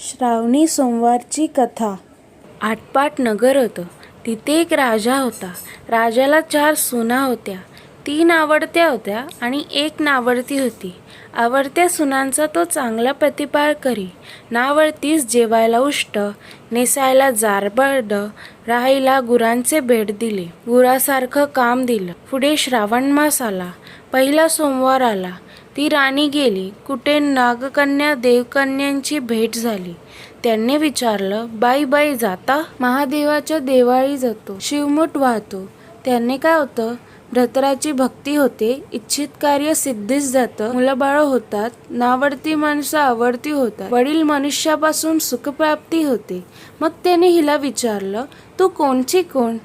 श्रावणी सोमवारची कथा. आटपाट नगर होतं. तिथे एक राजा होता. राजाला चार सुना होत्या. तीन आवडत्या होत्या आणि एक नावडती होती. आवडत्या सुनांचा तो चांगला प्रतिपाळ करी. नावडतीस जेवायला उष्ट नेसायला जारबड राहायला गुरांचे भेट दिले. गुरासारखं काम दिलं. पुढे श्रावण मास आला. पहिला सोमवार आला. ती राणी गेली कुठे नागकन्या देवकन्यांची भेट झाली. त्यांनी विचारलं बाई बाई जाता? महादेवाच्या देवाळी जातो शिवमूठ वाहतो. त्याने काय होतं? भ्रतराची भक्ती होते इच्छित कार्य सिद्धीस जातं. मुलंबाळ होतात नावडती माणसं आवडती होतात. वडील मनुष्यापासून सुखप्राप्ती होते. मग त्याने हिला विचारलं तू कोणची कोण?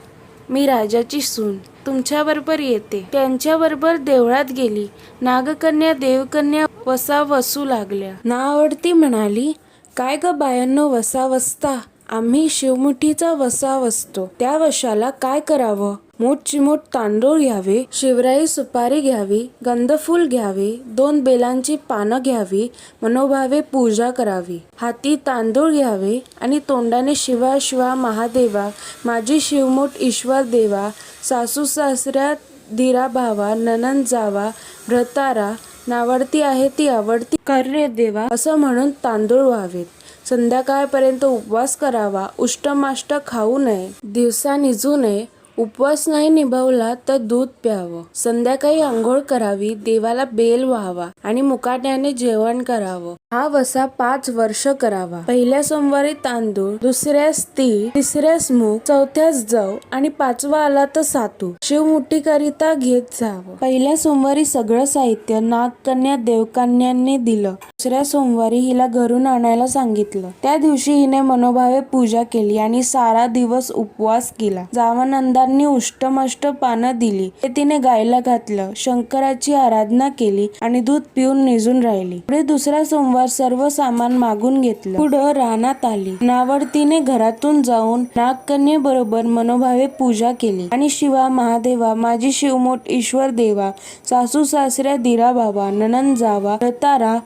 मी राजाची सून. तुमच्याबरोबर येते. त्यांच्याबरोबर देवळात गेली. नागकन्या देवकन्या वसा वसू लागल्या. नावडती म्हणाली काय ग बायांनो वसा वसता आम्ही शिवमुठीचा वसा वसतो त्या वशाला काय करावं? मोठ चिमोट तांदूळ घ्यावे शिवराई सुपारी घ्यावी गंधफूल घ्यावे दोन बेलांची पानं घ्यावी मनोभावे पूजा करावी. हाती तांदूळ घ्यावे आणि तोंडाने शिवा शिवा महादेवा माझी शिवमोठ ईश्वर देवा सासू सासऱ्या धीरा भावा ननंद जावा भ्रतारा नावडती आहे ती आवडती. कार्य देवा असं म्हणून तांदूळ व्हावेत. संध्याकाळपर्यंत उपवास करावा उष्टमाष्ट खाऊ नये. दिवसा निजू नये. उपवास नाही निभावला तर दूध प्यावं. संध्याकाळी आंघोळ करावी देवाला बेल व्हावा आणि मुकाट्याने जेवण करावं. हा वसा पाच वर्ष करावा. पहिल्या सोमवारी तांदूळ दुसऱ्यास तीळ तिसऱ्यास मूग चौथ्यास जव आणि पाचवा आला तर सातू. शिवमुठीकरिता घेत जावं. पहिल्या सोमवारी सगळं साहित्य नागकन्या देवकन्यांनी दिलं. दुसऱ्या सोमवारी हिला घरून आणायला सांगितलं. त्या दिवशी हिने मनोभावे पूजा केली आणि सारा दिवस उपवास केला. जावानंदांनी उष्टमष्ट पानं दिली. ते तिने गायला घातलं शंकराची आराधना केली आणि दूध पिऊन निजून राहिली. पुढे दुसरा सोमवार सर्व सामान मागून घेतलं. पुढं रानात आली. नावडतीने घरातून जाऊन नागकन्येबरोबर मनोभावे पूजा केली. आणि शिवा महादेवा माझी शिवमोठ ईश्वर देवा सासू सासऱ्या दिरा बाबा ननंद जावा रतारा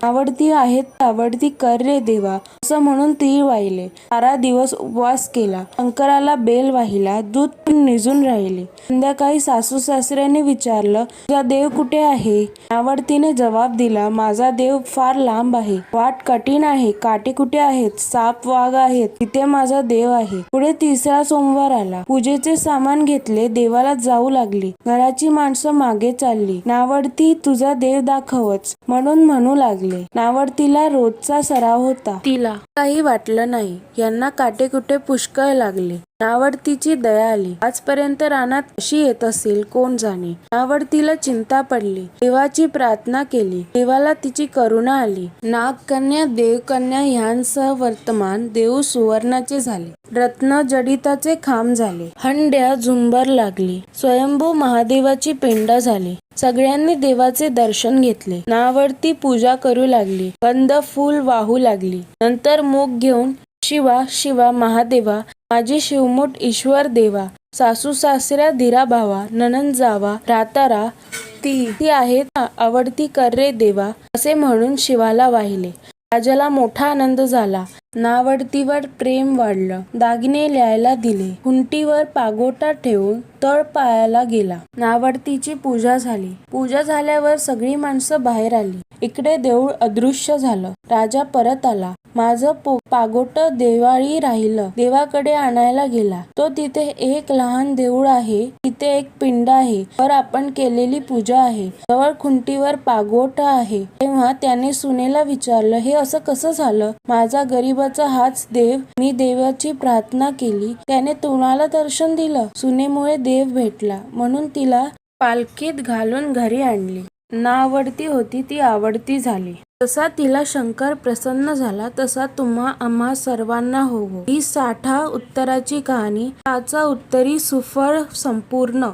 आवडती आहेत आवडती कर रे देवा असं म्हणून तीळ वाहिले. सारा दिवस उपवास केला. शंकराला बेल वाहिला दूध पण निजून राहिले. संध्याकाळी सासू सासऱ्याने विचारलं तुझा देव कुठे आहे? आवडतीने जबाब दिला माझा देव फार लांब आहे. वाट कठीण आहे. काटे कुठे आहेत? साप वाघ आहेत. तिथे माझा देव आहे. पुढे तिसरा सोमवार आला. पूजेचे सामान घेतले देवाला जाऊ लागली. घराची माणसं मागे चालली. नावडती तुझा देव दाखवच. म्हणून म्हणू लागले. नाव तिला रोजचा सराव होता. तिला काही वाटलं नाही. यांना काटे कुठे पुष्कळ लागले. नावडतीची दया आली. आजपर्यंत रानात कशी येत असेल कोण जाणे? नावडतीला चिंता पडली. देवाची प्रार्थना केली. देवाला तिची करुणा आली. नागकन्या देवकन्या ह्यांसह वर्तमान देव सुवर्णाचे झाले. रत्न जडिताचे खांब झाले. हंड्या झुंबर लागली. स्वयंभू महादेवाची पिंड झाली. सगळ्यांनी देवाचे दर्शन घेतले. नावडती पूजा करू लागली. कंद फूल वाहू लागली. नंतर मूग घेऊन शिवा शिवा महादेवा माझी शिवमूठ ईश्वर देवा सासू सासऱ्या धीरा भावा ननंद जावा रातारा ती ती आहेत आवडती कर्रे देवा असे म्हणून शिवाला वाहिले. राजाला मोठा आनंद झाला. नावडतीवर प्रेम वाढलं. दागिने लिहायला दिले. खुंटीवर पागोटा ठेवून तळ पायाला गेला. नावडतीची पूजा झाली. पूजा झाल्यावर सगळी माणसं बाहेर आली. इकडे देऊळ अदृश्य झालं. राजा परत आला. माझं पो- पागोट देवाळी राहिलं. देवाकडे आणायला गेला. तो तिथे एक लहान देऊळ आहे. तिथे एक पिंड आहे. वर आपण केलेली पूजा आहे. जवळ खुंटीवर पागोट आहे. तेव्हा त्याने सुनेला विचारलं हे असं कसं झालं? माझा गरीबाचा हाच देव. मी देवाची प्रार्थना केली. त्याने तुम्हाला दर्शन दिलं. सुनेमुळे देव भेटला. म्हणून तिला पालखीत घालून घरी आणली. ना आवडती होती ती आवडती झाली. जसा तिला शंकर प्रसन्न झाला तसा तुम्हा आम्हा सर्वांना होवो. ही साठा उत्तराची कहाणी त्याचा उत्तरी सुफळ संपूर्ण.